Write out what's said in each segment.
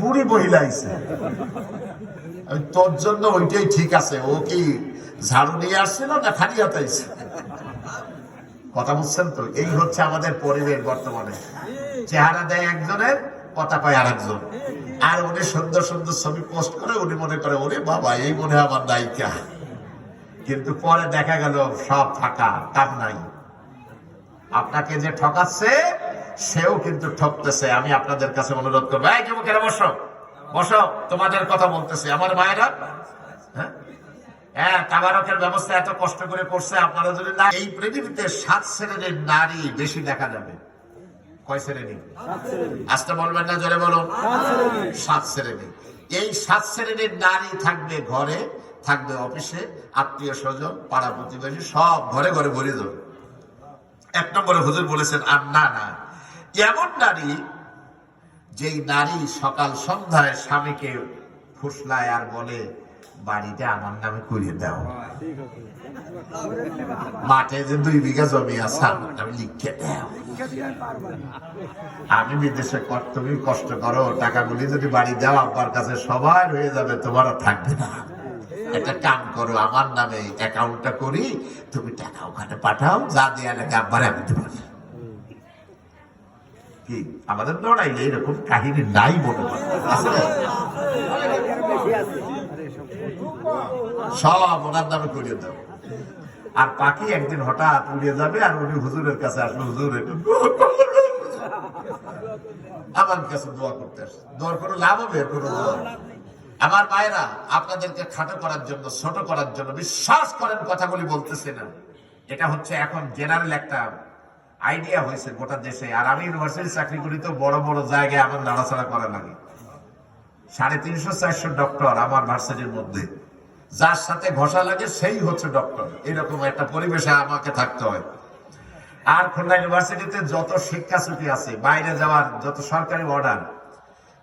বুড়ি মহিলা আইছে। তোর জন্য ওইটাই ঠিক আছে, ও কি ঝাড়ু নিয়ে আসছিল না খালি হাতে কথা বুঝছেন তো? এই হচ্ছে আমাদের পরিবেশ বর্তমানে। চেহারা দেয় একজনের, কথা কয় আর একজন আর উনি সুন্দর সুন্দর ছবি পোস্ট করে, উনি মনে করে, ওরে বাবা, এই মনে হয় আমার নায়িকা। কিন্তু পরে দেখা গেল সব ফাঁকা কাম নাই। আপনাকে যে ঠকাচ্ছে সেও কিন্তু ঠকতেছে। আমি আপনাদের কাছে অনুরোধ করব এই যুবকেরা বসো। বসো তোমাদের কথা বলতেছি। আমার মায়েরা হ্যাঁ? হ্যাঁ তাবারকের ব্যবস্থা এত কষ্ট করে করছে আপনারা যদি না এই পৃথিবীতে সাত শ্রেণির নারী বেশি দেখা যাবে। কয় শ্রেণি? আসতে বলবেন না জোরে বলুন। সাত শ্রেণি। এই সাত শ্রেণির নারী থাকবে ঘরে থাকবে অফিসে আত্মীয় স্বজন পাড়া প্রতিবেশী সব ঘরে ঘরে ভরে দেবে এক নম্বরে হুজুর বলেছেন আর না না এমন নারী যেই নারী সকাল সন্ধ্যায় স্বামীকে ফুসলায় আর বলে বাড়িটা আমার নামে করিয়ে দাও। মাঠে যে দুই বিঘা জমি আছে, আমার নামে লিখে দাও। আমি বিদেশে তুমি কষ্ট করো, টাকাগুলি যদি বাড়ি দাও, আব্বার কাছে সবার হয়ে যাবে, তোমার থাকবে না। একটা কাম করো, আমার নামে অ্যাকাউন্টটা করি, তুমি টাকা ওখানে পাঠাও, যা দেয়া আমি দেবো। কি? আমাদের লড়াইলে এরকম কাহিনী নাই মনে সব ওনার নামে করিয়ে দাও। আর পাখি একদিন হঠাৎ উড়িয়ে যাবে আর উনি হুজুরের কাছে আসবে, হুজুর। আমার কাছে দোয়া করতে আসে। দোয়ার কোনো লাভ হবে কোনো আমার মায়েরা আপনাদেরকে খাটো করার জন্য, ছোট করার জন্য বিশ্বাস করেন কথাগুলি বলতেছে না। এটা হচ্ছে এখন জেনারেল একটা আইডিয়া হয়েছে গোটা দেশে। আর আমি ইউনিভার্সিটি চাকরি করি তো বড় বড় জায়গায় আমার নাড়াচাড়া করা লাগে। সাড়ে তিনশো চারশো ডক্টর আমার ভার্সিটির মধ্যে। যার সাথে ঘষা লাগে সেই হচ্ছে ডক্টর এরকম একটা পরিবেশে আমাকে থাকতে হয়। আর খুলনা ইউনিভার্সিটিতে যত শিক্ষা ছুটি আছে, বাইরে যাওয়ার যত সরকারি অর্ডার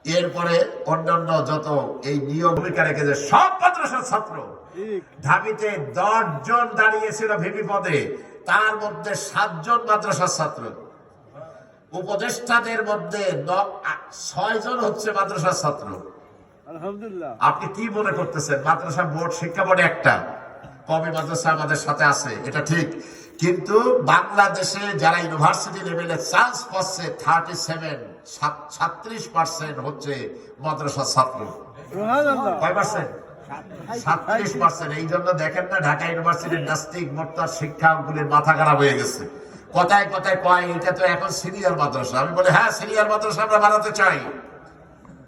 এরপরে অন্যান্য যত এই নিয়ম ভূমিকা রেখেছে সব মাদ্রাসার ছাত্র। ঢাবিতে দশ জন দাঁড়িয়েছিল ভিপি পদে তার মধ্যে সাতজন মাদ্রাসার ছাত্র। উপদেষ্টাদের মধ্যে ছয়জন হচ্ছে মাদ্রাসার ছাত্র। আপনি কি মনে করতেছেন? মাদ্রাসা বোর্ড শিক্ষা বোর্ড একটা। কবি মাদ্রাসা আমাদের সাথে আছে? এটা ঠিক। কিন্তু বাংলাদেশে যারা ইউনিভার্সিটি লেভেলে চান্স পাচ্ছে থার্টি সেভেন সাত্রিশ পার্সেন্ট হচ্ছে মাদ্রাসা ছাত্র। কয় পার্সেন্ট সাতত্রিশ পার্সেন্ট এই জন্য দেখেন না ঢাকা ইউনিভার্সিটির নাস্তিক মোর্তার শিক্ষাগুলির মাথা খারাপ হয়ে গেছে। কথায় কথায় কয় এটা তো এখন সিনিয়র মাদ্রাসা। আমি বলি হ্যাঁ সিনিয়র মাদ্রাসা আমরা বানাতে চাই।